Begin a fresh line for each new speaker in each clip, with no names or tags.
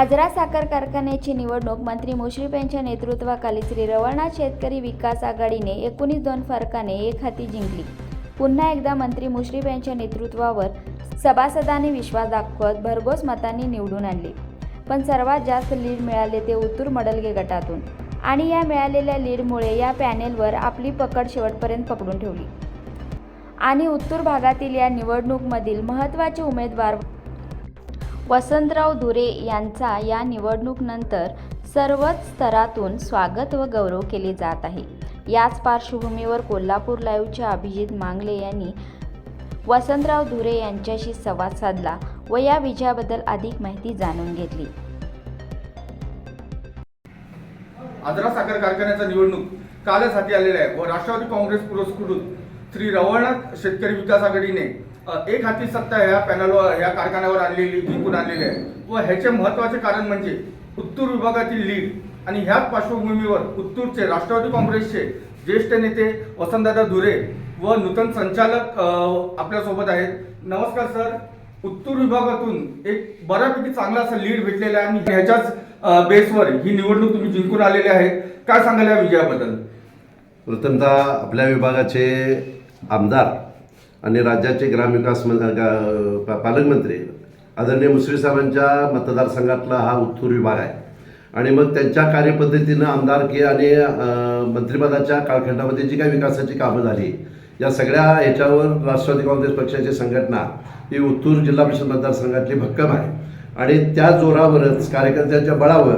आजरा साखर कारखान्याची निवडणूक मंत्री मुश्रीफ यांच्या नेतृत्वाखाली श्री रवळनाथ शेतकरी विकास आघाडीने एकोणीस दोन फरकाने एक हाती जिंकली. पुन्हा एकदा मंत्री मुश्रीफ यांच्या नेतृत्वावर सभासदांनी विश्वास दाखवत भरघोस मतांनी निवडून आणले. पण सर्वात जास्त लीड मिळाले ते उत्तूर मडलगे गटातून. आणि या मिळालेल्या लीडमुळे या पॅनेलवर आपली पकड शेवटपर्यंत पकडून ठेवली. आणि उत्तूर भागातील या निवडणूकमधील महत्त्वाचे उमेदवार वसंतराव दुरे यांचा या निवडणूकनंतर सर्वच स्तरातून स्वागत व गौरव केले जात आहे. याच पार्श्वभूमीवर कोल्हापूर लाईव्हच्या अभिजित मांगले यांनी वसंतराव धुरे यांच्याशी संवाद साधला व या विजयाबद्दल अधिक माहिती जाणून घेतली.
आजरा साखर कारखान्याचा निवडणूक कालच हाती आलेला आहे व राष्ट्रवादी काँग्रेस पुरस्कृत श्री रवळनाथ शेतकरी विकास आघाडीने एक हाती सत्ता ह्या पॅनलवर या कारखान्यावर आणलेली जिंकून आणलेली आहे. व ह्याचे महत्त्वाचे कारण म्हणजे उत्तूर विभागातील लीड आणि ह्याच पार्श्वभूमीवर उत्तूरचे राष्ट्रवादी काँग्रेसचे ज्येष्ठ नेते वसंतदादा धुरे व नूतन संचालक आपल्यासोबत आहेत. नमस्कार सर. उत्तूर विभागातून एक बऱ्यापैकी चांगला असा लीड भेटलेला आहे आणि ह्याच्याच बेसवर ही निवडणूक तुम्ही जिंकून आलेले आहेत काय सांगाल या विजयाबद्दल?
प्रथमतः आपल्या विभागाचे आमदार आणि राज्याचे ग्रामविकास मं- पा- पालकमंत्री आदरणीय मुसळी साहेबांच्या मतदारसंघातला हा उत्तूर विभाग आहे. आणि मग त्यांच्या कार्यपद्धतीनं आमदारकी आणि मंत्रिपदाच्या कालखंडामध्ये जी काही विकासाची कामं झाली या सगळ्या ह्याच्यावर राष्ट्रवादी काँग्रेस पक्षाची संघटना ही उत्तूर जिल्हा परिषद मतदारसंघातली भक्कम आहे. आणि त्या जोरावरच कार्यकर्त्यांच्या बळावर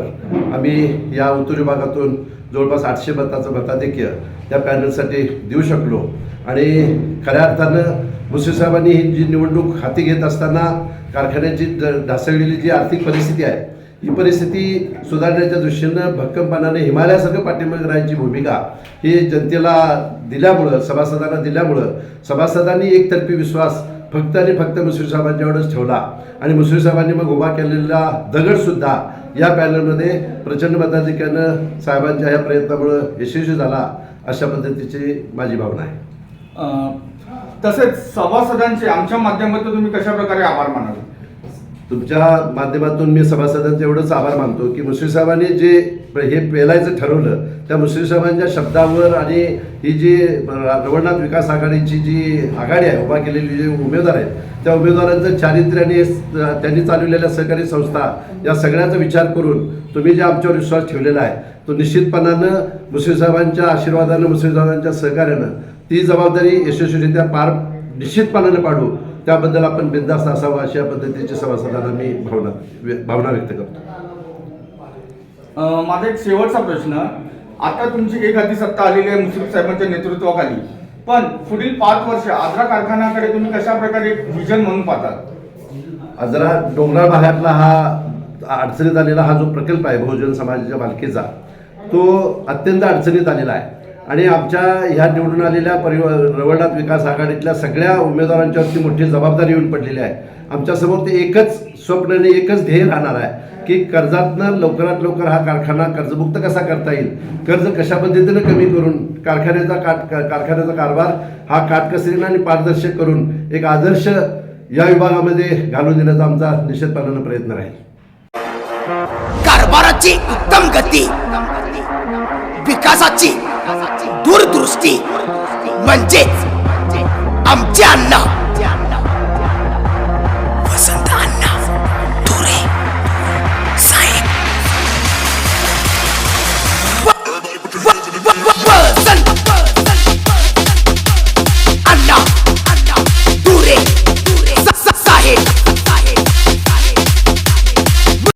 आम्ही या उत्तूर विभागातून जवळपास आठशे मताचं मताधिक्य त्या पॅनलसाठी देऊ शकलो. आणि खऱ्या अर्थानं मुश्रीफ साहेबांनी ही जी निवडणूक हाती घेत असताना कारखान्याची ढ- ढासळलेली जी आर्थिक परिस्थिती आहे ही परिस्थिती सुधारण्याच्या दृष्टीनं भक्कमपणाने हिमालयासारखं पाठिंबा राहायची भूमिका ही जनतेला दिल्यामुळं सभासदांना दिल्यामुळं सभासदांनी एकतर्फी विश्वास फक्त आणि फक्त मुश्रीफ साहेबांच्यावरच ठेवला. आणि मुश्रीफ साहेबांनी मग उभा केलेला दगडसुद्धा या पॅनलमध्ये प्रचंड मताधिक्यानं साहेबांच्या ह्या प्रयत्नामुळं यशस्वी झाला अशा पद्धतीची माझी भावना आहे.
तसेच सभासदांचे आमच्या माध्यमातून तुम्ही कशा प्रकारे आभार मानाल?
तुमच्या माध्यमातून मी सभासदांचे एवढंच आभार मानतो की मुश्रीफ साहेबांनी जे हे पेलायचं ठरवलं त्या मुश्रीफ साहेबांच्या शब्दावर आणि ही जी रवळनाथ विकास आघाडीची जी आघाडी आहे उभा केलेली जे उमेदवार आहेत त्या उमेदवारांचं चारित्र्य आणि त्यांनी चालवलेल्या सहकारी संस्था या सगळ्याचा विचार करून तुम्ही जे आमच्यावर विश्वास ठेवलेला आहे तो निश्चितपणानं मुश्रीफ साहेबांच्या आशीर्वादानं मुश्रीफ साहेबांच्या सहकार्यानं ती जबाबदारी यशस्वीरित्या पार निश्चितपणाने पाडू त्याबद्दल आपण बिनधास्त असावं अशा पद्धतीची सभासदांना मी भावना भावना व्यक्त करतो.
माझा एक शेवटचा प्रश्न आता तुमची एक हाती सत्ता आलेली आहे मुश्रीफ साहेबांच्या नेतृत्वाखाली. पण पुढील पाच वर्ष आजरा कारखान्याकडे तुम्ही कशा प्रकारे विजन म्हणून पाहतात?
जरा डोंगराळ भागातला हा अडचणीत आलेला हा जो प्रकल्प आहे बहुजन समाजाच्या मालकीचा तो अत्यंत अडचणीत आलेला आहे. आणि आमच्या ह्या निवडून आलेल्या परिव रवळनाथ विकास आघाडीतल्या सगळ्या उमेदवारांच्यावरती मोठी जबाबदारी येऊन पडलेली आहे. आमच्यासमोर ते एकच स्वप्न आणि एकच ध्येय राहणार आहे की कर्जातनं लवकरात लवकर हा कारखाना कर्जमुक्त कसा करता येईल? कर्ज कशा पद्धतीनं कमी करून कारखान्याचा काट कारखान्याचा कारभार हा काटकसरीनं आणि पारदर्शक करून एक आदर्श या विभागामध्ये घालून देण्याचा आमचा निश्चितपणानं प्रयत्न राहील.
कारभाराची उत्तम गती. विकासाची दूरदृष्टी म्हणजेच आमचे अण्णा.